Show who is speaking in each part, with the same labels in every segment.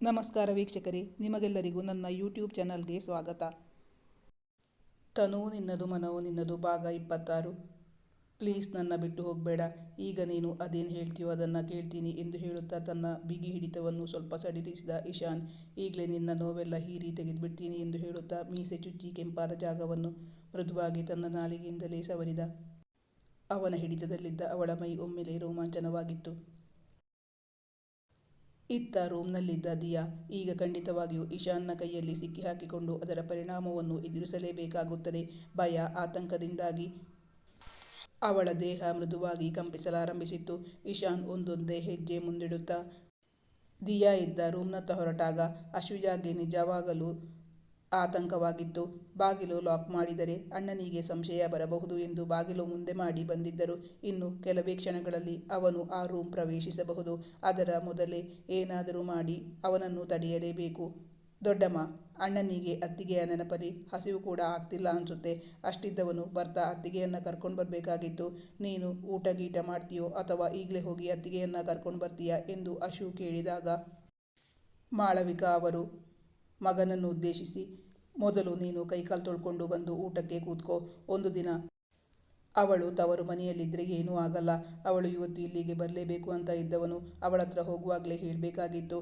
Speaker 1: ನಮಸ್ಕಾರ ವೀಕ್ಷಕರೇ, ನಿಮಗೆಲ್ಲರಿಗೂ ನನ್ನ ಯೂಟ್ಯೂಬ್ ಚಾನಲ್ಗೆ ಸ್ವಾಗತ. ತನುವು ನಿನ್ನದು, ಮನವು ನಿನ್ನದು, ಭಾಗ ಇಪ್ಪತ್ತಾರು. ಪ್ಲೀಸ್ ನನ್ನ ಬಿಟ್ಟು ಹೋಗಬೇಡ. ಈಗ ನೀನು ಅದೇನು ಹೇಳ್ತೀಯೋ ಅದನ್ನು ಕೇಳ್ತೀನಿ ಎಂದು ಹೇಳುತ್ತಾ ತನ್ನ ಬಿಗಿ ಹಿಡಿತವನ್ನು ಸ್ವಲ್ಪ ಸಡಿಲಿಸಿದ ಇಶಾನ್, ಈಗಲೇ ನಿನ್ನ ನೋವೆಲ್ಲ ಹೀರಿ ತೆಗೆದುಬಿಡ್ತೀನಿ ಎಂದು ಹೇಳುತ್ತಾ ಮೀಸೆ ಚುಚ್ಚಿ ಕೆಂಪಾದ ಜಾಗವನ್ನು ಮೃದುವಾಗಿ ತನ್ನ ನಾಲಿಗೆಯಿಂದಲೇ ಸವರಿದ. ಅವನ ಹಿಡಿತದಲ್ಲಿದ್ದ ಅವಳ ಮೈ ಒಮ್ಮೆಲೆ ರೋಮಾಂಚನವಾಗಿತ್ತು. ಇತ್ತ ರೂಮ್ನಲ್ಲಿದ್ದ ದಿಯಾ, ಈಗ ಖಂಡಿತವಾಗಿಯೂ ಇಶಾನ್ನ ಕೈಯಲ್ಲಿ ಸಿಕ್ಕಿಹಾಕಿಕೊಂಡು ಅದರ ಪರಿಣಾಮವನ್ನು ಎದುರಿಸಲೇಬೇಕಾಗುತ್ತದೆ. ಭಯ, ಆತಂಕದಿಂದಾಗಿ ಅವಳ ದೇಹ ಮೃದುವಾಗಿ ಕಂಪಿಸಲಾರಂಭಿಸಿತ್ತು. ಇಶಾನ್ ಒಂದೊಂದೇ ಹೆಜ್ಜೆ ಮುಂದಿಡುತ್ತಾ, ದಿಯಾ ಇದ್ದ ರೂಮ್ನತ್ತ ಹೊರಟಾಗ ಅಶ್ವಿಜಾಗೆ ನಿಜವಾಗಲೂ ಆತಂಕವಾಗಿತ್ತು. ಬಾಗಿಲು ಲಾಕ್ ಮಾಡಿದರೆ ಅಣ್ಣನಿಗೆ ಸಂಶಯ ಬರಬಹುದು ಎಂದು ಬಾಗಿಲು ಮುಂದೆ ಮಾಡಿ ಬಂದಿದ್ದರು. ಇನ್ನು ಕೆಲವೇ ಕ್ಷಣಗಳಲ್ಲಿ ಅವನು ಆ ರೂಮ್ ಪ್ರವೇಶಿಸಬಹುದು. ಅದರ ಮೊದಲೇ ಏನಾದರೂ ಮಾಡಿ ಅವನನ್ನು ತಡೆಯಲೇಬೇಕು. ದೊಡ್ಡಮ್ಮ, ಅಣ್ಣನಿಗೆ ಅತ್ತಿಗೆಯ ನೆನಪಲ್ಲಿ ಹಸಿವು ಕೂಡ ಆಗ್ತಿಲ್ಲ ಅನಿಸುತ್ತೆ. ಅಷ್ಟಿದ್ದವನು ಬರ್ತಾ ಅತ್ತಿಗೆಯನ್ನು ಕರ್ಕೊಂಡು ಬರಬೇಕಾಗಿತ್ತು. ನೀನು ಊಟ ಗೀಟ ಮಾಡ್ತೀಯೋ ಅಥವಾ ಈಗಲೇ ಹೋಗಿ ಅತ್ತಿಗೆಯನ್ನು ಕರ್ಕೊಂಡು ಬರ್ತೀಯಾ ಎಂದು ಅಶು ಕೇಳಿದಾಗ, ಮಾಳವಿಕಾ ಅವರು ಮಗನನ್ನು ಉದ್ದೇಶಿಸಿ, ಮೊದಲು ನೀನು ಕೈಕಾಲು ತೊಳ್ಕೊಂಡು ಬಂದು ಊಟಕ್ಕೆ ಕೂತ್ಕೋ, ಒಂದು ದಿನ. ಅವಳು ತವರು ಮನೆಯಲ್ಲಿದ್ದರೆ ಏನೂ ಆಗಲ್ಲ, ಅವಳು ಇವತ್ತು ಇಲ್ಲಿಗೆ ಬರಲೇಬೇಕು ಅಂತ ಇದ್ದವನು ಅವಳ ಹತ್ರ ಹೋಗುವಾಗಲೇ ಹೇಳಬೇಕಾಗಿತ್ತು.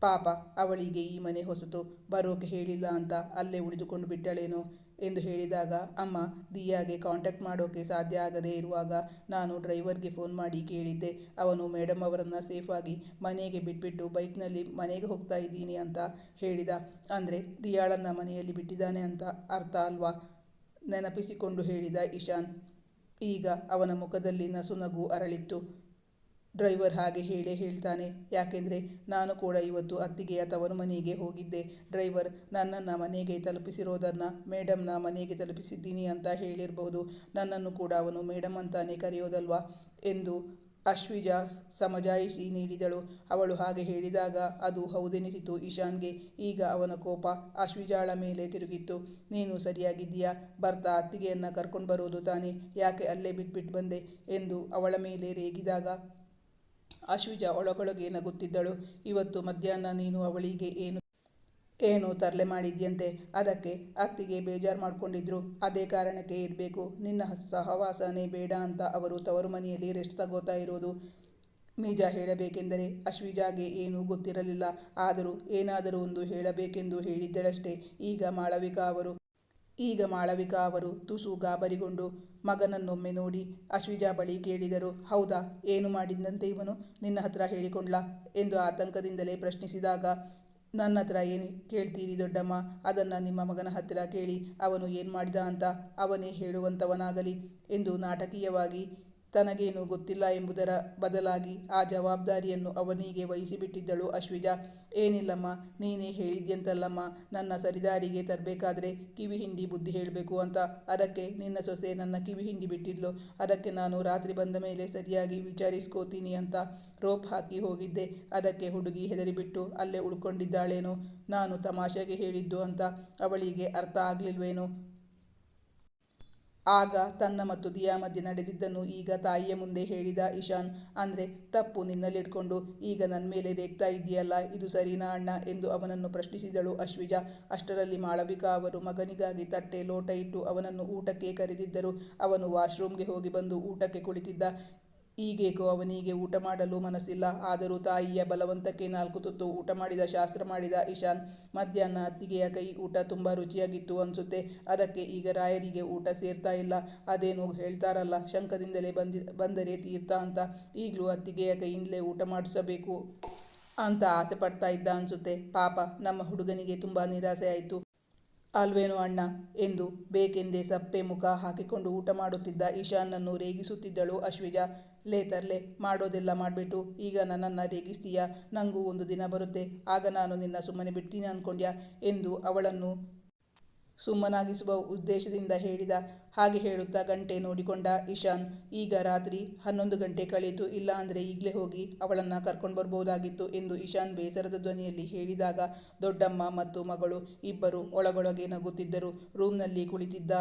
Speaker 1: ಪಾಪ, ಅವಳಿಗೆ ಈ ಮನೆ ಹೊಸತು, ಬರೋಕೆ ಹೇಳಿಲ್ಲ ಅಂತ ಅಲ್ಲೇ ಉಳಿದುಕೊಂಡು ಬಿಟ್ಟಳೇನೋ. ಎಂದು ಹೇಳಿದಾಗ, ಅಮ್ಮ, ದಿಯಾಗೆ ಕಾಂಟ್ಯಾಕ್ಟ್ ಮಾಡೋಕ್ಕೆ ಸಾಧ್ಯ ಆಗದೇ ಇರುವಾಗ ನಾನು ಡ್ರೈವರ್ಗೆ ಫೋನ್ ಮಾಡಿ ಕೇಳಿದ್ದೆ. ಅವನು ಮೇಡಮ್ ಅವರನ್ನು ಸೇಫಾಗಿ ಮನೆಗೆ ಬಿಟ್ಬಿಟ್ಟು ಬೈಕ್ನಲ್ಲಿ ಮನೆಗೆ ಹೋಗ್ತಾ ಇದ್ದೀನಿ ಅಂತ ಹೇಳಿದ. ಅಂದರೆ, ದಿಯಾಳನ್ನು ಮನೆಯಲ್ಲಿ ಬಿಟ್ಟಿದ್ದಾನೆ ಅಂತ ಅರ್ಥ ಅಲ್ವಾ? ನೆನಪಿಸಿಕೊಂಡು ಹೇಳಿದ ಇಶಾನ್. ಈಗ ಅವನ ಮುಖದಲ್ಲಿ ನಸುನಗು ಅರಳಿತ್ತು. ಡ್ರೈವರ್ ಹಾಗೆ ಹೇಳೇ ಹೇಳ್ತಾನೆ, ಯಾಕೆಂದರೆ ನಾನು ಕೂಡ ಇವತ್ತು ಅತ್ತಿಗೆಯ ತವರು ಮನೆಗೆ ಹೋಗಿದ್ದೆ. ಡ್ರೈವರ್, ನನ್ನನ್ನು ಮನೆಗೆ ತಲುಪಿಸಿರೋದನ್ನು ಮೇಡಮ್ನ ಮನೆಗೆ ತಲುಪಿಸಿದ್ದೀನಿ ಅಂತ ಹೇಳಿರಬಹುದು ನನ್ನನ್ನು ಕೂಡ ಅವನು ಮೇಡಮ್ ಅಂತಾನೆ ಕರೆಯೋದಲ್ವಾ? ಎಂದು ಅಶ್ವಿಜ ಸಮಜಾಯಿಸಿ ನೀಡಿದಳು. ಅವಳು ಹಾಗೆ ಹೇಳಿದಾಗ, ಅದು ಹೌದೆನಿಸಿತು ಇಶಾನ್ಗೆ ಈಗ ಅವನ ಕೋಪ ಅಶ್ವಿಜಾಳ ಮೇಲೆ ತಿರುಗಿತ್ತು. ನೀನು ಸರಿಯಾಗಿದ್ದೀಯಾ? ಬರ್ತಾ ಅತ್ತಿಗೆಯನ್ನು ಕರ್ಕೊಂಡು ಬರೋದು ತಾನೇ. ಯಾಕೆ ಅಲ್ಲೇ ಬಿಟ್ಬಿಟ್ಟು ಬಂದೆ? ಎಂದು ಅವಳ ಮೇಲೆ ರೇಗಿದಾಗ ಅಶ್ವಿಜ ಒಳಗೊಳಗೆ ನಗುತ್ತಿದ್ದಳು. ಇವತ್ತು ಮಧ್ಯಾಹ್ನ ನೀನು ಅವಳಿಗೆ ಏನು ಏನು ತರಲೆ ಮಾಡಿದ್ಯಂತೆ? ಅದಕ್ಕೆ ಅತ್ತಿಗೆ ಬೇಜಾರು ಮಾಡ್ಕೊಂಡಿದ್ರು. ಅದೇ ಕಾರಣಕ್ಕೆ ಇರಬೇಕು. ನಿನ್ನ ಸಹವಾಸನೇ ಬೇಡ ಅಂತ ಅವರು ತವರು ಮನೆಯಲ್ಲಿ ರೆಸ್ಟ್ ತಗೋತಾ ಇರೋದು. ನಿಜ ಹೇಳಬೇಕೆಂದರೆ ಅಶ್ವಿಜಾಗೆ ಏನೂ ಗೊತ್ತಿರಲಿಲ್ಲ. ಆದರೂ ಏನಾದರೂ ಒಂದು ಹೇಳಬೇಕೆಂದು ಹೇಳಿದ್ದಳಷ್ಟೇ. ಈಗ ಮಾಳವಿಕಾ ಅವರು ಈಗ ಮಾಳವಿಕಾ ಅವರು ತುಸು ಗಾಬರಿಗೊಂಡು ಮಗನನ್ನೊಮ್ಮೆ ನೋಡಿ ಅಶ್ವಿಜಾ ಬಳಿ ಕೇಳಿದರು, ಹೌದಾ, ಏನು ಮಾಡಿದ್ದಂತೆ ಇವನು? ನಿನ್ನ ಹತ್ರ ಹೇಳಿಕೊಂಡ್ಲಾ? ಎಂದು ಆತಂಕದಿಂದಲೇ ಪ್ರಶ್ನಿಸಿದಾಗ, ನನ್ನ ಹತ್ರ ಏನು ಕೇಳ್ತೀರಿ ದೊಡ್ಡಮ್ಮ? ಅದನ್ನು ನಿಮ್ಮ ಮಗನ ಹತ್ತಿರ ಕೇಳಿ, ಅವನು ಏನು ಮಾಡಿದ ಅಂತ ಅವನೇ ಹೇಳುವಂಥವನಾಗಲಿ ಎಂದು ನಾಟಕೀಯವಾಗಿ ತನಗೇನು ಗೊತ್ತಿಲ್ಲ ಎಂಬುದರ ಬದಲಾಗಿ ಆ ಜವಾಬ್ದಾರಿಯನ್ನು ಅವನಿಗೆ ವಹಿಸಿಬಿಟ್ಟಿದ್ದಳು ಅಶ್ವಿಜಾ. ಏನಿಲ್ಲಮ್ಮ, ನೀನೇ ಹೇಳಿದ್ಯಂತಲ್ಲಮ್ಮ, ನನ್ನ ಸರಿದಾರಿಗೆ ತರಬೇಕಾದ್ರೆ ಕಿವಿ ಹಿಂಡಿ ಬುದ್ಧಿ ಹೇಳಬೇಕು ಅಂತ. ಅದಕ್ಕೆ ನಿನ್ನ ಸೊಸೆ ನನ್ನ ಕಿವಿ ಹಿಂಡಿ ಬಿಟ್ಟಿದ್ಲು. ಅದಕ್ಕೆ ನಾನು ರಾತ್ರಿ ಬಂದ ಮೇಲೆ ಸರಿಯಾಗಿ ವಿಚಾರಿಸ್ಕೋತೀನಿ ಅಂತ ರೋಪ್ ಹಾಕಿ ಹೋಗಿದ್ದೆ. ಅದಕ್ಕೆ ಹುಡುಗಿ ಹೆದರಿಬಿಟ್ಟು ಅಲ್ಲೇ ಉಳ್ಕೊಂಡಿದ್ದಾಳೇನೋ, ನಾನು ತಮಾಷೆಗೆ ಹೇಳಿದ್ದು ಅಂತ ಅವಳಿಗೆ ಅರ್ಥ ಆಗಲಿಲ್ವೇನೋ. ಆಗ ತನ್ನ ಮತ್ತು ದಿಯಾ ಮಧ್ಯೆ ನಡೆದಿದ್ದನ್ನು ಈಗ ತಾಯಿಯ ಮುಂದೆ ಹೇಳಿದ ಇಶಾನ್, ಅಂದ್ರೆ, ತಪ್ಪು ನಿನ್ನಲ್ಲಿಟ್ಕೊಂಡು, ಈಗ ನನ್ನ ಮೇಲೆ ರೇಗ್ತಾ ಇದೆಯಲ್ಲ ಇದು ಸರಿನಾ ಅಣ್ಣ ಎಂದು ಅವನನ್ನು ಪ್ರಶ್ನಿಸಿದಳು ಅಶ್ವಿಜಾ. ಅಷ್ಟರಲ್ಲಿ ಮಾಳವಿಕಾ ಅವರು ಮಗನಿಗಾಗಿ ತಟ್ಟೆ ಲೋಟ ಇಟ್ಟು ಅವನನ್ನು ಊಟಕ್ಕೆ ಕರೆದಿದ್ದರು. ಅವನು ವಾಶ್ರೂಮ್ಗೆ ಹೋಗಿ ಬಂದು ಊಟಕ್ಕೆ ಕುಳಿತಿದ್ದ. ಈಗೇಕೋ ಅವನಿಗೆ ಊಟ ಮಾಡಲು ಮನಸ್ಸಿಲ್ಲ. ಆದರೂ ತಾಯಿಯ ಬಲವಂತಕ್ಕೆ ನಾಲ್ಕು ತುತ್ತು ಊಟ ಮಾಡಿದ ಶಾಸ್ತ್ರ ಮಾಡಿದ ಇಶಾನ್ ಮಧ್ಯಾಹ್ನ ಅತ್ತಿಗೆಯ ಕೈ ಊಟ ತುಂಬ ರುಚಿಯಾಗಿತ್ತು ಅನಿಸುತ್ತೆ. ಅದಕ್ಕೆ ಈಗ ರಾಯರಿಗೆ ಊಟ ಸೇರ್ತಾ ಇಲ್ಲ. ಅದೇನು ಹೇಳ್ತಾರಲ್ಲ ಶಂಕದಿಂದಲೇ ಬಂದಿ, ಬಂದರೆ ತೀರ್ಥ ಅಂತ. ಈಗಲೂ ಅತ್ತಿಗೆಯ ಕೈಯಿಂದಲೇ ಊಟ ಮಾಡಿಸಬೇಕು ಅಂತ ಆಸೆ ಪಡ್ತಾ ಇದ್ದ ಅನಿಸುತ್ತೆ. ಪಾಪ, ನಮ್ಮ ಹುಡುಗನಿಗೆ ತುಂಬ ನಿರಾಸೆ ಆಯಿತು. ಅಲ್ವೇನೋ ಅಣ್ಣ ಎಂದು ಬೇಕೆಂದೇ ಸಪ್ಪೆ ಮುಖ ಹಾಕಿಕೊಂಡು ಊಟ ಮಾಡುತ್ತಿದ್ದ ಇಶಾನನ್ನು ರೇಗಿಸುತ್ತಿದ್ದಳು ಅಶ್ವಿಜಾ. ಲೇ ತರ್ಲೆ, ಮಾಡೋದೆಲ್ಲ ಮಾಡಿಬಿಟ್ಟು, ಈಗ ನನ್ನನ್ನು ರೇಗಿಸ್ತೀಯ? ನನಗೂ ಒಂದು ದಿನ ಬರುತ್ತೆ. ಆಗ ನಾನು ನಿನ್ನ ಸುಮ್ಮನೆ ಬಿಡ್ತೀನಿ ಅಂದ್ಕೊಂಡ್ಯಾ ಎಂದು ಅವಳನ್ನು ಸುಮ್ಮನಾಗಿಸುವ ಉದ್ದೇಶದಿಂದ ಹೇಳಿದ. ಹಾಗೆ ಹೇಳುತ್ತಾ ಗಂಟೆ ನೋಡಿಕೊಂಡ ಇಶಾನ್, ಈಗ ರಾತ್ರಿ ಹನ್ನೊಂದು ಗಂಟೆ ಕಳೆಯಿತು. ಇಲ್ಲ ಅಂದರೆ ಈಗಲೇ ಹೋಗಿ ಅವಳನ್ನು ಕರ್ಕೊಂಡು ಬರ್ಬೋದಾಗಿತ್ತು ಎಂದು ಇಶಾನ್ ಬೇಸರದ ಧ್ವನಿಯಲ್ಲಿ ಹೇಳಿದಾಗ, ದೊಡ್ಡಮ್ಮ ಮತ್ತು ಮಗಳು ಇಬ್ಬರು ಒಳಗೊಳಗೆ ನಗುತ್ತಿದ್ದರು. ರೂಮ್ನಲ್ಲಿ ಕುಳಿತಿದ್ದ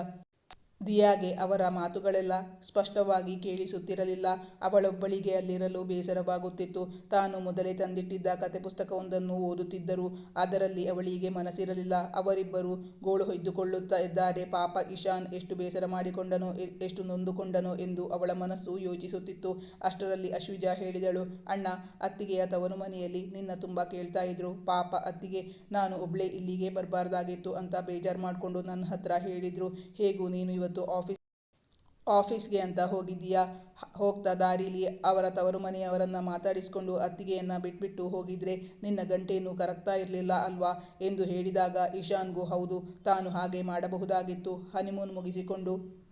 Speaker 1: ದಿಯಾಗೆ ಅವರ ಮಾತುಗಳೆಲ್ಲ ಸ್ಪಷ್ಟವಾಗಿ ಕೇಳಿಸುತ್ತಿರಲಿಲ್ಲ. ಅವಳೊಬ್ಬಳಿಗೆ ಅಲ್ಲಿರಲು ಬೇಸರವಾಗುತ್ತಿತ್ತು. ತಾನು ಮೊದಲೇ ತಂದಿಟ್ಟಿದ್ದ ಕತೆ ಪುಸ್ತಕವೊಂದನ್ನು ಓದುತ್ತಿದ್ದರು. ಅದರಲ್ಲಿ ಅವಳಿಗೆ ಮನಸ್ಸಿರಲಿಲ್ಲ. ಅವರಿಬ್ಬರು ಗೋಳು ಹೊಯ್ದುಕೊಳ್ಳುತ್ತಾ ಇದ್ದಾರೆ. ಪಾಪ ಇಶಾನ್ ಎಷ್ಟು ಬೇಸರ ಮಾಡಿಕೊಂಡನೋ ಎಷ್ಟು ನೊಂದುಕೊಂಡನೋ ಎಂದು ಅವಳ ಮನಸ್ಸು ಯೋಚಿಸುತ್ತಿತ್ತು. ಅಷ್ಟರಲ್ಲಿ ಅಶ್ವಿಜಾ ಹೇಳಿದಳು, ಅಣ್ಣ ಅತ್ತಿಗೆಯ ತವರು ಮನೆಯಲ್ಲಿ ನಿನ್ನ ತುಂಬ ಕೇಳ್ತಾ ಇದ್ರು. ಪಾಪ, ಅತ್ತಿಗೆ ನಾನು ಒಬ್ಳೆ ಇಲ್ಲಿಗೆ ಬರಬಾರ್ದಾಗಿತ್ತು ಅಂತ ಬೇಜಾರು ಮಾಡಿಕೊಂಡು ನನ್ನ ಹತ್ರ ಹೇಳಿದ್ರು. ಹೇಗೂ, ನೀನು ಆಫೀಸ್, ಆಫೀಸ್ಗೆ ಅಂತ ಹೋಗಿದ್ದೀಯಾ? ಹೋಗ್ತಾ ದಾರಿಲಿ ಅವರ ತವರು ಮನೆಯವರನ್ನ ಮಾತಾಡಿಸಿಕೊಂಡು ಅತ್ತಿಗೆಯನ್ನ ಬಿಟ್ಬಿಟ್ಟು ಹೋಗಿದ್ರೆ ನಿನ್ನ ಗಂಟೆಯನ್ನು ಕರಗ್ತಾ ಇರಲಿಲ್ಲ ಅಲ್ವಾ? ಎಂದು ಹೇಳಿದಾಗ ಇಶಾನ್ಗೂ ಹೌದು, ತಾನು ಹಾಗೆ ಮಾಡಬಹುದಾಗಿತ್ತು. ಹನಿಮೂನ್ ಮುಗಿಸಿಕೊಂಡು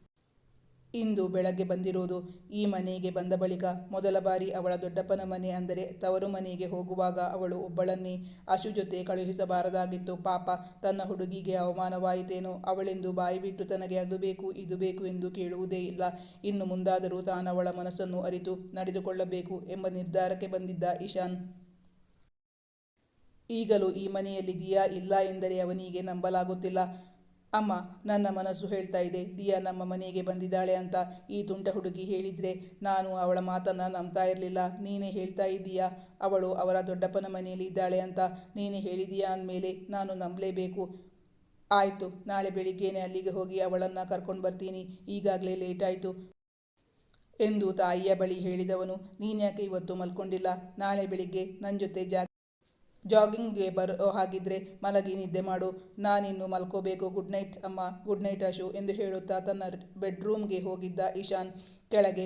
Speaker 1: ಇಂದು ಬೆಳಗ್ಗೆ ಬಂದಿರೋದು ಈ ಮನೆಗೆ ಬಂದ ಬಳಿಕ ಮೊದಲ ಬಾರಿ ಅವಳ ದೊಡ್ಡಪ್ಪನ ಮನೆ ಅಂದರೆ ತವರು ಮನೆಗೆ ಹೋಗುವಾಗ ಅವಳು ಒಬ್ಬಳನ್ನೇ ಅಶು ಜೊತೆ ಕಳುಹಿಸಬಾರದಾಗಿತ್ತು. ಪಾಪ, ತನ್ನ ಹುಡುಗಿಗೆ ಅವಮಾನವಾಯಿತೇನೋ? ಅವಳೆಂದು ಬಾಯಿ ಬಿಟ್ಟು ತನಗೆ ಅದು ಬೇಕು, ಇದು ಬೇಕು ಎಂದು ಕೇಳುವುದೇ ಇಲ್ಲ. ಇನ್ನು ಮುಂದಾದರೂ ತಾನವಳ ಮನಸ್ಸನ್ನು ಅರಿತು ನಡೆದುಕೊಳ್ಳಬೇಕು ಎಂಬ ನಿರ್ಧಾರಕ್ಕೆ ಬಂದಿದ್ದ ಇಶಾನ್ ಈಗಲೂ ಈ ಮನೆಯಲ್ಲಿ ದಿಯಾ ಇಲ್ಲ ಎಂದರೆ ಅವನಿಗೆ ನಂಬಲಾಗುತ್ತಿಲ್ಲ. ಅಮ್ಮ, ನನ್ನ ಮನಸ್ಸು ಹೇಳ್ತಾ ಇದೆ. ದಿಯಾ ನಮ್ಮ ಮನೆಗೆ ಬಂದಿದ್ದಾಳೆ ಅಂತ ಈ ತುಂಟ ಹುಡುಗಿ ಹೇಳಿದ್ರೆ ನಾನು ಅವಳ ಮಾತನ್ನ ನಂಬ್ತಾ ಇರಲಿಲ್ಲ. ನೀನೇ ಹೇಳ್ತಾ ಇದ್ದೀಯಾ? ಅವಳು ಅವರ ದೊಡ್ಡಪ್ಪನ ಮನೆಯಲ್ಲಿ ಇದ್ದಾಳೆ ಅಂತ ನೀನೇ ಹೇಳಿದೀಯಾ ಅಂದಮೇಲೆ ನಾನು ನಂಬಲೇಬೇಕು. ಆಯಿತು, ನಾಳೆ ಬೆಳಿಗ್ಗೆನೆ ಅಲ್ಲಿಗೆ ಹೋಗಿ ಅವಳನ್ನು ಕರ್ಕೊಂಡು ಬರ್ತೀನಿ. ಈಗಾಗಲೇ ಲೇಟ್ ಆಯಿತು ಎಂದು ತಾಯಿಯ ಬಳಿ ಹೇಳಿದವನು, ನೀನ್ಯಾಕೆ ಇವತ್ತು ಮಲ್ಕೊಂಡಿಲ್ಲ? ನಾಳೆ ಬೆಳಿಗ್ಗೆ ನನ್ನ ಜೊತೆ ಜಾ ಜಾಗಿಂಗ್ಗೆ ಬರೋ ಹಾಗಿದ್ರೆ ಮಲಗಿ ನಿದ್ದೆ ಮಾಡು. ನಾನಿನ್ನು ಮಲ್ಕೋಬೇಕು. ಗುಡ್ ನೈಟ್ ಅಮ್ಮ. ಗುಡ್ ನೈಟ್ ಅಶು ಎಂದು ಹೇಳುತ್ತಾ ತನ್ನ ಬೆಡ್ರೂಮ್ಗೆ ಹೋಗಿದ್ದ ಇಶಾನ್ ಕೆಳಗೆ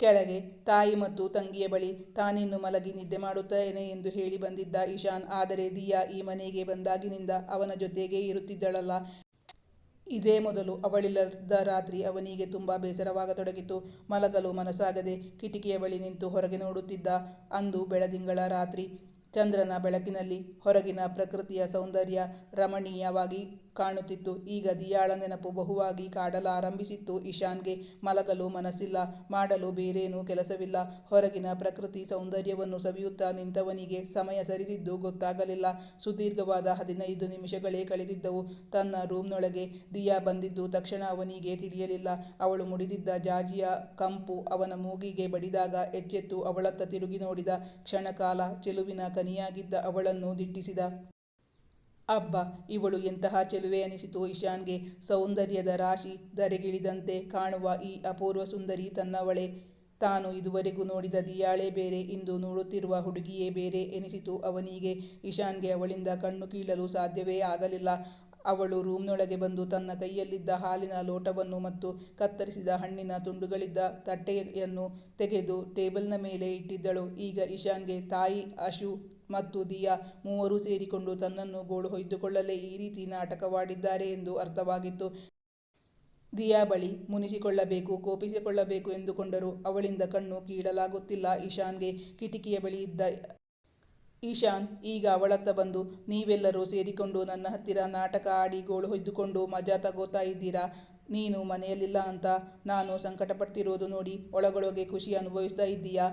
Speaker 1: ಕೆಳಗೆ ತಾಯಿ ಮತ್ತು ತಂಗಿಯ ಬಳಿ ತಾನಿನ್ನು ಮಲಗಿ ನಿದ್ದೆ ಮಾಡುತ್ತೇನೆ ಎಂದು ಹೇಳಿ ಬಂದಿದ್ದ ಇಶಾನ್ ಆದರೆ ದಿಯಾ ಈ ಮನೆಗೆ ಬಂದಾಗಿನಿಂದ ಅವನ ಜೊತೆಗೇ ಇರುತ್ತಿದ್ದಳಲ್ಲ. ಇದೇ ಮೊದಲು ಅವಳಿಲ್ಲದ ರಾತ್ರಿ ಅವನಿಗೆ ತುಂಬ ಬೇಸರವಾಗತೊಡಗಿತು. ಮಲಗಲು ಮನಸ್ಸಾಗದೆ ಕಿಟಿಕಿಯ ಬಳಿ ನಿಂತು ಹೊರಗೆ ನೋಡುತ್ತಿದ್ದ ಅಂದು ಬೆಳದಿಂಗಳ ರಾತ್ರಿ. ಚಂದ್ರನ ಬೆಳಕಿನಲ್ಲಿ ಹೊರಗಿನ ಪ್ರಕೃತಿಯ ಸೌಂದರ್ಯ ರಮಣೀಯವಾಗಿ ಕಾಣುತ್ತಿತ್ತು. ಈಗ ದಿಯಾಳ ನೆನಪು ಬಹುವಾಗಿ ಕಾಡಲಾರಂಭಿಸಿತ್ತು. ಇಶಾನ್ಗೆ ಮಲಗಲು ಮನಸ್ಸಿಲ್ಲ, ಮಾಡಲು ಬೇರೇನೂ ಕೆಲಸವಿಲ್ಲ. ಹೊರಗಿನ ಪ್ರಕೃತಿ ಸೌಂದರ್ಯವನ್ನು ಸವಿಯುತ್ತಾ ನಿಂತವನಿಗೆ ಸಮಯ ಸರಿದಿದ್ದು ಗೊತ್ತಾಗಲಿಲ್ಲ. ಸುದೀರ್ಘವಾದ ಹದಿನೈದು ನಿಮಿಷಗಳೇ ಕಳೆದಿದ್ದವು. ತನ್ನ ರೂಮ್ನೊಳಗೆ ದಿಯಾ ಬಂದಿದ್ದು ತಕ್ಷಣ ಅವನಿಗೆ ತಿಳಿಯಲಿಲ್ಲ. ಅವಳು ಮುಡಿದಿದ್ದ ಜಾಜಿಯ ಕಂಪು ಅವನ ಮೂಗಿಗೆ ಬಡಿದಾಗ ಎಚ್ಚೆತ್ತು ಅವಳತ್ತ ತಿರುಗಿ ನೋಡಿದ ಕ್ಷಣಕಾಲ ಚೆಲುವಿನ ಕನಿಯಾಗಿದ್ದ ಅವಳನ್ನು ದಿಟ್ಟಿಸಿದ. ಅಬ್ಬ, ಇವಳು ಎಂತಹ ಚೆಲುವೆ ಅನಿಸಿತು ಇಶಾನ್ಗೆ ಸೌಂದರ್ಯದ ರಾಶಿ ಧರೆಗಿಳಿದಂತೆ ಕಾಣುವ ಈ ಅಪೂರ್ವ ಸುಂದರಿ ತನ್ನವಳೆ. ತಾನು ಇದುವರೆಗೂ ನೋಡಿದ ದಿಯಾಳೆ ಬೇರೆ, ಇಂದು ನೋಡುತ್ತಿರುವ ಹುಡುಗಿಯೇ ಬೇರೆ ಎನಿಸಿತು ಅವನಿಗೆ. ಇಶಾನ್ಗೆ ಅವಳಿಂದ ಕಣ್ಣು ಕೀಳಲು ಸಾಧ್ಯವೇ ಆಗಲಿಲ್ಲ. ಅವಳು ರೂಮ್ನೊಳಗೆ ಬಂದು ತನ್ನ ಕೈಯಲ್ಲಿದ್ದ ಹಾಲಿನ ಲೋಟವನ್ನು ಮತ್ತು ಕತ್ತರಿಸಿದ ಹಣ್ಣಿನ ತುಂಡುಗಳಿದ್ದ ತಟ್ಟೆಯನ್ನು ತೆಗೆದು ಟೇಬಲ್ನ ಮೇಲೆ ಇಟ್ಟಿದ್ದಳು. ಈಗ ಇಶಾನ್ಗೆ ತಾಯಿ ಅಶು ಮತ್ತು ದಿಯಾ ಮೂವರೂ ಸೇರಿಕೊಂಡು ತನ್ನನ್ನು ಗೋಳು ಹೊಯ್ದುಕೊಳ್ಳಲೇ ಈ ರೀತಿ ನಾಟಕವಾಡಿದ್ದಾರೆ ಎಂದು ಅರ್ಥವಾಗಿತ್ತು. ದಿಯಾ ಬಳಿ ಮುನಿಸಿಕೊಳ್ಳಬೇಕು, ಕೋಪಿಸಿಕೊಳ್ಳಬೇಕು ಎಂದುಕೊಂಡರು. ಅವಳಿಂದ ಕಣ್ಣು ಕೀಳಲಾಗುತ್ತಿಲ್ಲ. ಇಶಾನ್ಗೆ ಕಿಟಕಿಯ ಬಳಿ ಇದ್ದ ಈಶಾನ್ ಈಗ ಅವಳತ್ತ ಬಂದು, ನೀವೆಲ್ಲರೂ ಸೇರಿಕೊಂಡು ನನ್ನ ಹತ್ತಿರ ನಾಟಕ ಆಡಿ ಗೋಳು ಹೊಯ್ದುಕೊಂಡು ಮಜಾ ತಗೋತಾ ಇದ್ದೀರಾ? ನೀನು ಮನೆಯಲ್ಲಿಲ್ಲ ಅಂತ ನಾನು ಸಂಕಟಪಡ್ತಿರೋದು ನೋಡಿ, ಒಳಗೊಳಗೆ ಖುಷಿ ಅನುಭವಿಸ್ತಾ ಇದ್ದೀಯಾ?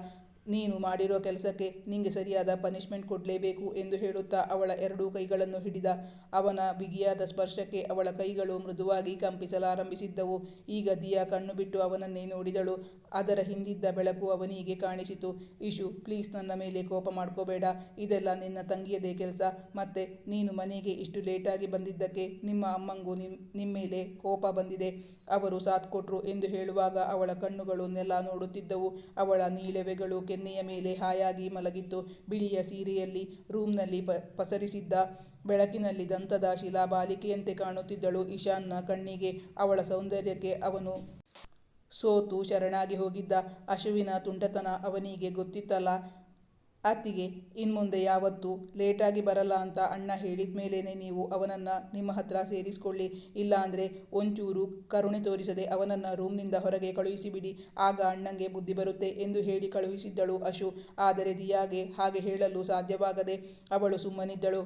Speaker 1: ನೀನು ಮಾಡಿರೋ ಕೆಲಸಕ್ಕೆ ನಿಂಗೆ ಸರಿಯಾದ ಪನಿಷ್ಮೆಂಟ್ ಕೊಡಲೇಬೇಕು ಎಂದು ಹೇಳುತ್ತಾ ಅವಳ ಎರಡೂ ಕೈಗಳನ್ನು ಹಿಡಿದ. ಅವನ ಬಿಗಿಯಾದ ಸ್ಪರ್ಶಕ್ಕೆ ಅವಳ ಕೈಗಳು ಮೃದುವಾಗಿ ಕಂಪಿಸಲಾರಂಭಿಸಿದ್ದವು. ಈಗ ದಿಯಾ ಕಣ್ಣು ಬಿಟ್ಟು ಅವನನ್ನೇ ನೋಡಿದಳು. ಅದರ ಹಿಂದಿದ್ದ ಬೆಳಕು ಅವನಿಗೆ ಕಾಣಿಸಿತು. ಇಶು ಪ್ಲೀಸ್ ನನ್ನ ಮೇಲೆ ಕೋಪ ಮಾಡ್ಕೋಬೇಡ. ಇದೆಲ್ಲ ನಿನ್ನ ತಂಗಿಯದೇ ಕೆಲಸ. ಮತ್ತೆ ನೀನು ಮನೆಗೆ ಇಷ್ಟು ಲೇಟಾಗಿ ಬಂದಿದ್ದಕ್ಕೆ ನಿಮ್ಮ ಅಮ್ಮಂಗೂ ನಿಮ್ಮ ಮೇಲೆ ಕೋಪ ಬಂದಿದೆ. ಅವರು ಸಾಥ್ ಕೊಟ್ರು ಎಂದು ಹೇಳುವಾಗ ಅವಳ ಕಣ್ಣುಗಳು ನೆಲ ನೋಡುತ್ತಿದ್ದವು. ಅವಳ ನೀಲೆವೆಗಳು ಕೆನ್ನೆಯ ಮೇಲೆ ಹಾಯಾಗಿ ಮಲಗಿತ್ತು. ಬಿಳಿಯ ಸೀರೆಯಲ್ಲಿ ರೂಮ್ನಲ್ಲಿ ಪ, ಪಸರಿಸಿದ್ದ ಬೆಳಕಿನಲ್ಲಿ ದಂತದ ಶಿಲಾ ಬಾಲಿಕೆಯಂತೆ ಕಾಣುತ್ತಿದ್ದಳು ಇಶಾನ್ನ ಕಣ್ಣಿಗೆ. ಅವಳ ಸೌಂದರ್ಯಕ್ಕೆ ಅವನು ಸೋತು ಶರಣಾಗಿ ಹೋಗಿದ್ದ. ಅಶುವಿನ ತುಂಟತನ ಅವನಿಗೆ ಗೊತ್ತಿತ್ತಲ್ಲ. ಅತ್ತಿಗೆ ಇನ್ಮುಂದೆ ಯಾವತ್ತೂ ಲೇಟಾಗಿ ಬರಲ್ಲ ಅಂತ ಅಣ್ಣ ಹೇಳಿದ ಮೇಲೇನೆ ನೀವು ಅವನನ್ನು ನಿಮ್ಮ ಹತ್ರ ಸೇರಿಸಿಕೊಳ್ಳಿ. ಇಲ್ಲ ಅಂದರೆ ಒಂಚೂರು ಕರುಣೆ ತೋರಿಸದೆ ಅವನನ್ನು ರೂಮ್ನಿಂದ ಹೊರಗೆ ಕಳುಹಿಸಿಬಿಡಿ ಆಗ ಅಣ್ಣಂಗೆ ಬುದ್ಧಿ ಬರುತ್ತೆ ಎಂದು ಹೇಳಿ ಕಳುಹಿಸಿದ್ದಳು ಅಶು. ಆದರೆ ದಿಯಾಗೆ ಹಾಗೆ ಹೇಳಲು ಸಾಧ್ಯವಾಗದೆ ಅವಳು ಸುಮ್ಮನಿದ್ದಳು.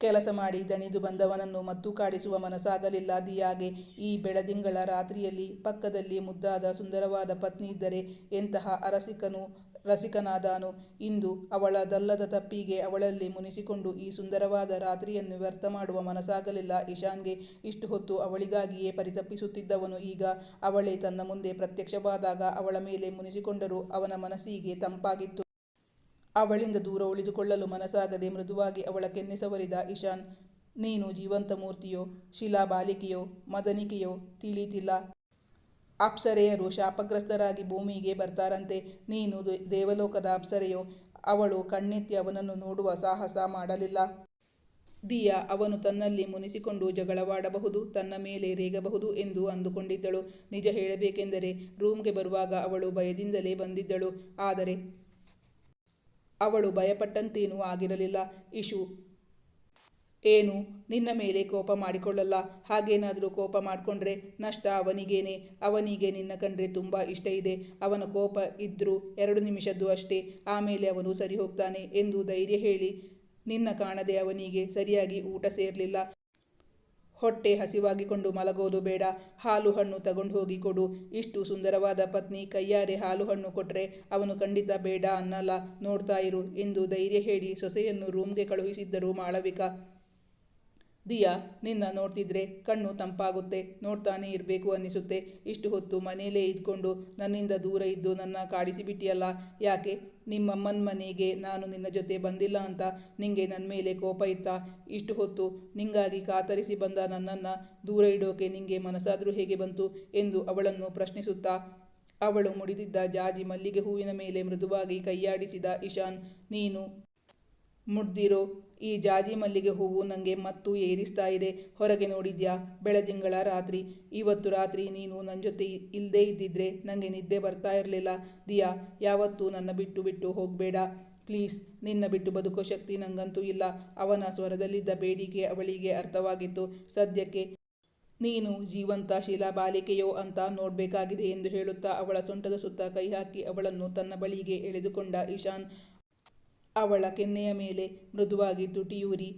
Speaker 1: ಕೆಲಸ ಮಾಡಿ ದಣಿದು ಬಂದವನನ್ನು ಮತ್ತು ಕಾಡಿಸುವ ಮನಸ್ಸಾಗಲಿಲ್ಲ ದಿಯಾಗೆ. ಈ ಬೆಳದಿಂಗಳ ರಾತ್ರಿಯಲ್ಲಿ ಪಕ್ಕದಲ್ಲಿ ಮುದ್ದಾದ ಸುಂದರವಾದ ಪತ್ನಿ ಇದ್ದರೆ ಎಂತಹ ಅರಸಿಕನು ರಸಿಕನಾದಾನು, ಇಂದು ಅವಳ ದಲ್ಲದ ತಪ್ಪಿಗೆ ಅವಳಲ್ಲಿ ಮುನಿಸಿಕೊಂಡು ಈ ಸುಂದರವಾದ ರಾತ್ರಿಯನ್ನು ವ್ಯರ್ಥ ಮಾಡುವ ಮನಸ್ಸಾಗಲಿಲ್ಲ. ಇಶಾನ್ಗೆ ಇಷ್ಟು ಹೊತ್ತು ಅವಳಿಗಾಗಿಯೇ ಪರಿತಪಿಸುತ್ತಿದ್ದವನು ಈಗ ಅವಳೇ ತನ್ನ ಮುಂದೆ ಪ್ರತ್ಯಕ್ಷವಾದಾಗ ಅವಳ ಮೇಲೆ ಮುನಿಸಿಕೊಂಡರೂ ಅವನ ಮನಸ್ಸಿಗೆ ತಂಪಾಗಿತ್ತು. ಅವಳಿಂದ ದೂರ ಉಳಿದುಕೊಳ್ಳಲು ಮನಸ್ಸಾಗದೆ ಮೃದುವಾಗಿ ಅವಳ ಕೆನ್ನೆ ಸವರಿದ ಇಶಾನ್ ನೀನು ಜೀವಂತ ಮೂರ್ತಿಯೋ, ಶಿಲಾ ಬಾಲಿಕೆಯೋ, ಮದನಿಕೆಯೋ, ತಿಳಿತಿಲ್ಲ. ಅಪ್ಸರೆಯರು ಶಾಪಗ್ರಸ್ತರಾಗಿ ಭೂಮಿಗೆ ಬರ್ತಾರಂತೆ. ನೀನು ದೇವಲೋಕದ ಅಪ್ಸರೆಯು, ಅವಳು ಕಣ್ಣೆತ್ತಿ ಅವನನ್ನು ನೋಡುವ ಸಾಹಸ ಮಾಡಲಿಲ್ಲ. ದಿಯಾ, ಅವನು ತನ್ನಲ್ಲಿ ಮುನಿಸಿಕೊಂಡು ಜಗಳವಾಡಬಹುದು, ತನ್ನ ಮೇಲೆ ರೇಗಬಹುದು ಎಂದು ಅಂದುಕೊಂಡಿದ್ದಳು. ನಿಜ ಹೇಳಬೇಕೆಂದರೆ, ರೂಮ್ಗೆ ಬರುವಾಗ ಅವಳು ಭಯದಿಂದಲೇ ಬಂದಿದ್ದಳು. ಆದರೆ, ಅವಳು ಭಯಪಟ್ಟಂತೇನೂ ಆಗಿರಲಿಲ್ಲ. ಇಶು ಏನು? ನಿನ್ನ ಮೇಲೆ ಕೋಪ ಮಾಡಿಕೊಳ್ಳಲ್ಲ. ಹಾಗೇನಾದರೂ ಕೋಪ ಮಾಡಿಕೊಂಡ್ರೆ ನಷ್ಟ ಅವನಿಗೇನೆ. ಅವನಿಗೆ ನಿನ್ನ ಕಂಡ್ರೆ ತುಂಬ ಇಷ್ಟ ಇದೆ. ಅವನ ಕೋಪ ಇದ್ದರೂ ಎರಡು ನಿಮಿಷದ್ದು ಅಷ್ಟೇ. ಆಮೇಲೆ ಅವನು ಸರಿ ಹೋಗ್ತಾನೆ ಎಂದು ಧೈರ್ಯ ಹೇಳಿ ನಿನ್ನ ಕಾಣದೆ ಅವನಿಗೆ ಸರಿಯಾಗಿ ಊಟ ಸೇರಲಿಲ್ಲ. ಹೊಟ್ಟೆ ಹಸಿವಾಗಿಕೊಂಡು ಮಲಗೋದು ಬೇಡ. ಹಾಲು ಹಣ್ಣು ತಗೊಂಡು ಹೋಗಿ ಕೊಡು. ಇಷ್ಟು ಸುಂದರವಾದ ಪತ್ನಿ ಕೈಯಾರೆ ಹಾಲು ಹಣ್ಣು ಕೊಟ್ಟರೆ ಅವನು ಖಂಡಿತ ಬೇಡ ಅನ್ನಲ್ಲ. ನೋಡ್ತಾ ಇರು ಎಂದು ಧೈರ್ಯ ಹೇಳಿ ಸೊಸೆಯನ್ನು ರೂಮ್ಗೆ ಕಳುಹಿಸಿದ್ದರು ಮಾಳವಿಕಾ. ದಿಯಾ, ನಿನ್ನ ನೋಡ್ತಿದ್ರೆ ಕಣ್ಣು ತಂಪಾಗುತ್ತೆ, ನೋಡ್ತಾನೆ ಇರಬೇಕು ಅನ್ನಿಸುತ್ತೆ. ಇಷ್ಟು ಹೊತ್ತು ಮನೆಯಲ್ಲೇ ಇದ್ಕೊಂಡು ನನ್ನಿಂದ ದೂರ ಇದ್ದು ನನ್ನ ಕಾಡಿಸಿಬಿಟ್ಟಿಯಲ್ಲ, ಯಾಕೆ? ನಿಮ್ಮಮ್ಮನ ಮನೆಗೆ ನಾನು ನಿನ್ನ ಜೊತೆ ಬಂದಿಲ್ಲ ಅಂತ ನಿಂಗೆ ನನ್ನ ಮೇಲೆ ಕೋಪ ಇತ್ತಾ? ಇಷ್ಟು ಹೊತ್ತು ನಿಂಗಾಗಿ ಕಾತರಿಸಿ ಬಂದ ನನ್ನನ್ನು ದೂರ ಇಡೋಕೆ ನಿಂಗೆ ಮನಸ್ಸಾದರೂ ಹೇಗೆ ಬಂತು ಎಂದು ಅವಳನ್ನು ಪ್ರಶ್ನಿಸುತ್ತಾ, ಅವಳು ಮುಡಿದಿದ್ದ ಜಾಜಿ ಮಲ್ಲಿಗೆ ಹೂವಿನ ಮೇಲೆ ಮೃದುವಾಗಿ ಕೈಯಾಡಿಸಿದ ಇಶಾನ್, ನೀನು ಮುಡ್ದಿರೋ ಈ ಜಾಜಿ ಮಲ್ಲಿಗೆ ಹೂವು ನನಗೆ ಮತ್ತು ಏರಿಸ್ತಾ ಇದೆ. ಹೊರಗೆ ನೋಡಿದ್ಯಾ? ಬೆಳದಿಂಗಳ ರಾತ್ರಿ. ಇವತ್ತು ರಾತ್ರಿ ನೀನು ನನ್ನ ಜೊತೆ ಇಲ್ಲದೇ ಇದ್ದಿದ್ರೆ ನನಗೆ ನಿದ್ದೆ ಬರ್ತಾ ಇರಲಿಲ್ಲ. ದಿಯಾ, ಯಾವತ್ತೂ ನನ್ನ ಬಿಟ್ಟು ಬಿಟ್ಟು ಹೋಗಬೇಡ. ಪ್ಲೀಸ್, ನಿನ್ನ ಬಿಟ್ಟು ಬದುಕೋ ಶಕ್ತಿ ನಂಗಂತೂ ಇಲ್ಲ. ಅವನ ಸ್ವರದಲ್ಲಿದ್ದ ಬೇಡಿಕೆ ಅವಳಿಗೆ ಅರ್ಥವಾಗಿತ್ತು. ಸದ್ಯಕ್ಕೆ ನೀನು ಜೀವಂತ ಶಿಲಾ ಬಾಲಿಕೆಯೋ ಅಂತ ನೋಡಬೇಕಾಗಿದೆ ಎಂದು ಹೇಳುತ್ತಾ ಅವಳ ಸೊಂಟದ ಸುತ್ತ ಕೈ ಹಾಕಿ ಅವಳನ್ನು ತನ್ನ ಬಳಿಗೆ ಎಳೆದುಕೊಂಡ ಇಶಾನ್. ಅವಳ ಕೆನ್ನೆಯ ಮೇಲೆ ಮೃದುವಾಗಿ ತುಟಿಯೂರಿ,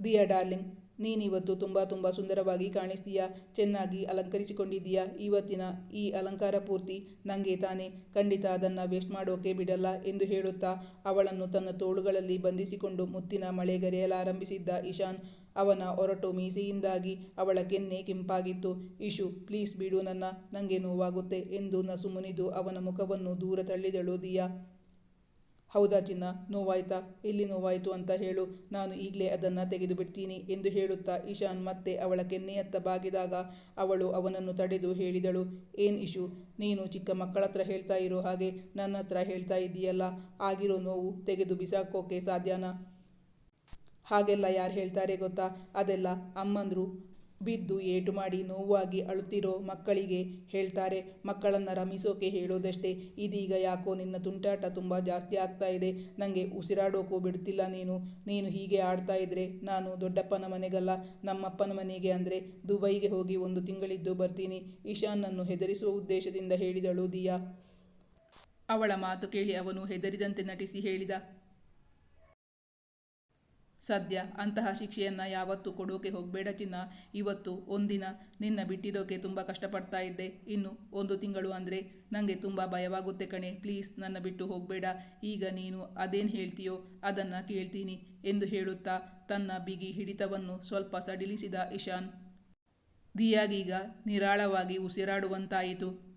Speaker 1: ದಿಯಾ ಡಾರ್ಲಿಂಗ್, ನೀನಿವತ್ತು ತುಂಬ ತುಂಬ ಸುಂದರವಾಗಿ ಕಾಣಿಸ್ತೀಯಾ? ಚೆನ್ನಾಗಿ ಅಲಂಕರಿಸಿಕೊಂಡಿದ್ದೀಯಾ? ಇವತ್ತಿನ ಈ ಅಲಂಕಾರ ಪೂರ್ತಿ ನನಗೆ ತಾನೇ. ಖಂಡಿತ ಅದನ್ನು ವೇಸ್ಟ್ ಮಾಡೋಕೆ ಬಿಡಲ್ಲ ಎಂದು ಹೇಳುತ್ತಾ ಅವಳನ್ನು ತನ್ನ ತೋಳುಗಳಲ್ಲಿ ಬಂಧಿಸಿಕೊಂಡು ಮುತ್ತಿನ ಮಳೆಗರೆಯಲಾರಂಭಿಸಿದ್ದ ಇಶಾನ್ ಅವನ ಒರಟು ಮೀಸೆಯಿಂದಾಗಿ ಅವಳ ಕೆನ್ನೆ ಕೆಂಪಾಗಿತ್ತು. ಇಶು, ಪ್ಲೀಸ್ ಬಿಡು ನನ್ನ ನನಗೆ ನೋವಾಗುತ್ತೆ ಎಂದು ನಸು ಮುನಿದು ಅವನ ಮುಖವನ್ನು ದೂರ ತಳ್ಳಿದಳು ದಿಯಾ. ಹೌದಾ ಚಿನ್ನ? ನೋವಾಯ್ತಾ? ಎಲ್ಲಿ ನೋವಾಯಿತು ಅಂತ ಹೇಳು. ನಾನು ಈಗಲೇ ಅದನ್ನು ತೆಗೆದು ಬಿಡ್ತೀನಿ ಎಂದು ಹೇಳುತ್ತಾ ಇಶಾನ್ ಮತ್ತೆ ಅವಳ ಕೆನ್ನೆಯತ್ತ ಬಾಗಿದಾಗ ಅವಳು ಅವನನ್ನು ತಡೆದು ಹೇಳಿದಳು. ಏನ್ ಇಶು? ನೀನು ಚಿಕ್ಕ ಮಕ್ಕಳ ಹತ್ರ ಹೇಳ್ತಾ ಇರೋ ಹಾಗೆ ನನ್ನ ಹತ್ರ ಹೇಳ್ತಾ ಇದ್ದೀಯಲ್ಲ. ಆಗಿರೋ ನೋವು ತೆಗೆದು ಬಿಸಾಕೋಕೆ ಸಾಧ್ಯನಾ? ಹಾಗೆಲ್ಲ ಯಾರು ಹೇಳ್ತಾರೆ ಗೊತ್ತಾ? ಅದೆಲ್ಲ ಅಮ್ಮಂದ್ರು. ಬಿದ್ದು ಏಟು ಮಾಡಿ ನೋವಾಗಿ ಅಳುತ್ತಿರೋ ಮಕ್ಕಳಿಗೆ ಹೇಳ್ತಾರೆ, ಮಕ್ಕಳನ್ನು ರಮಿಸೋಕೆ ಹೇಳೋದಷ್ಟೇ. ಇದೀಗ ಯಾಕೋ ನಿನ್ನ ತುಂಟಾಟ ತುಂಬ ಜಾಸ್ತಿ ಆಗ್ತಾ ಇದೆ. ನನಗೆ ಉಸಿರಾಡೋಕೂ ಬಿಡ್ತಿಲ್ಲ ನೀನು. ನೀನು ಹೀಗೆ ಆಡ್ತಾ ಇದ್ರೆ ನಾನು ದೊಡ್ಡಪ್ಪನ ಮನೆಗಲ್ಲ, ನಮ್ಮಪ್ಪನ ಮನೆಗೆ ಅಂದರೆ ದುಬೈಗೆ ಹೋಗಿ ಒಂದು ತಿಂಗಳಿದ್ದು ಬರ್ತೀನಿ. ಈಶಾನ್ನನ್ನು ಹೆದರಿಸುವ ಉದ್ದೇಶದಿಂದ ಹೇಳಿದಳು ದಿಯಾ. ಅವಳ ಮಾತು ಕೇಳಿ ಅವನು ಹೆದರಿದಂತೆ ನಟಿಸಿ ಹೇಳಿದ ಸದ್ಯ ಅಂತಹ ಶಿಕ್ಷೆಯನ್ನು ಯಾವತ್ತೂ ಕೊಡೋಕೆ ಹೋಗಬೇಡ ಚಿನ್ನ. ಇವತ್ತು ಒಂದಿನ ನಿನ್ನ ಬಿಟ್ಟಿರೋಕೆ ತುಂಬ ಕಷ್ಟಪಡ್ತಾ ಇದ್ದೆ. ಇನ್ನು ಒಂದು ತಿಂಗಳು ಅಂದರೆ ನನಗೆ ತುಂಬ ಭಯವಾಗುತ್ತೆ ಕಣೆ. ಪ್ಲೀಸ್ ನನ್ನ ಬಿಟ್ಟು ಹೋಗಬೇಡ. ಈಗ ನೀನು ಅದೇನು ಹೇಳ್ತೀಯೋ ಅದನ್ನು ಕೇಳ್ತೀನಿ ಎಂದು ಹೇಳುತ್ತಾ ತನ್ನ ಬಿಗಿ ಹಿಡಿತವನ್ನು ಸ್ವಲ್ಪ ಸಡಿಲಿಸಿದ ಇಶಾನ್. ದಿಯಾಗೀಗ ನಿರಾಳವಾಗಿ ಉಸಿರಾಡುವಂತಾಯಿತು.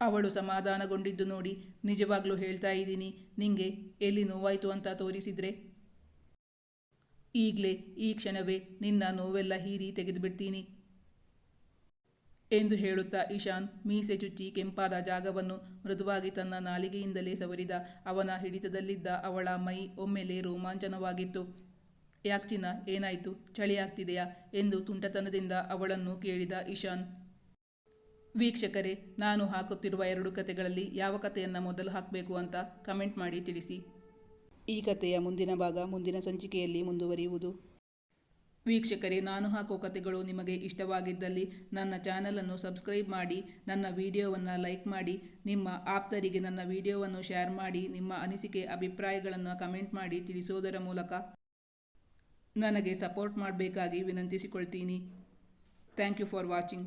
Speaker 1: ಅವಳು ಸಮಾಧಾನಗೊಂಡಿದ್ದು ನೋಡಿ ನಿಜವಾಗ್ಲೂ ಹೇಳ್ತಾ ಇದ್ದೀನಿ. ನಿಂಗೆ ಎಲ್ಲಿ ನೋವಾಯಿತು ಅಂತ ತೋರಿಸಿದ್ರೆ? ಈಗಲೇ, ಈ ಕ್ಷಣವೇ ನಿನ್ನ ನೋವೆಲ್ಲ ಹೀರಿ ತೆಗೆದುಬಿಡ್ತೀನಿ. ಎಂದು ಹೇಳುತ್ತಾ ಇಶಾನ್ ಮೀಸೆ ಚುಚ್ಚಿ ಕೆಂಪಾದ ಜಾಗವನ್ನು ಮೃದುವಾಗಿ ತನ್ನ ನಾಲಿಗೆಯಿಂದಲೇ ಸವರಿದ. ಅವನ ಹಿಡಿತದಲ್ಲಿದ್ದ ಅವಳ ಮೈ ಒಮ್ಮೆಲೆ ರೋಮಾಂಚನವಾಗಿತ್ತು. ಯಾಕ್ಚಿನ ಏನಾಯಿತು? ಚಳಿಯಾಗ್ತಿದೆಯಾ ಎಂದು ತುಂಟತನದಿಂದ ಅವಳನ್ನು ಕೇಳಿದ ಇಶಾನ್. ವೀಕ್ಷಕರೇ, ನಾನು ಹಾಕುತ್ತಿರುವ ಎರಡು ಕತೆಗಳಲ್ಲಿ ಯಾವ ಕಥೆಯನ್ನು ಮೊದಲು ಹಾಕಬೇಕು ಅಂತ ಕಮೆಂಟ್ ಮಾಡಿ ತಿಳಿಸಿ. ಈ ಕಥೆಯ ಮುಂದಿನ ಭಾಗ ಮುಂದಿನ ಸಂಚಿಕೆಯಲ್ಲಿ ಮುಂದುವರಿಯುವುದು. ವೀಕ್ಷಕರೇ, ನಾನು ಹಾಕೋ ಕಥೆಗಳು ನಿಮಗೆ ಇಷ್ಟವಾಗಿದ್ದಲ್ಲಿ ನನ್ನ ಚಾನಲನ್ನು ಸಬ್ಸ್ಕ್ರೈಬ್ ಮಾಡಿ, ನನ್ನ ವಿಡಿಯೋವನ್ನು ಲೈಕ್ ಮಾಡಿ, ನಿಮ್ಮ ಆಪ್ತರಿಗೆ ನನ್ನ ವಿಡಿಯೋವನ್ನು ಶೇರ್ ಮಾಡಿ, ನಿಮ್ಮ ಅನಿಸಿಕೆ, ಅಭಿಪ್ರಾಯಗಳನ್ನು ಕಮೆಂಟ್ ಮಾಡಿ ತಿಳಿಸೋದರ ಮೂಲಕ ನನಗೆ ಸಪೋರ್ಟ್ ಮಾಡಬೇಕಾಗಿ ವಿನಂತಿಸಿಕೊಳ್ತೀನಿ. Thank you for watching.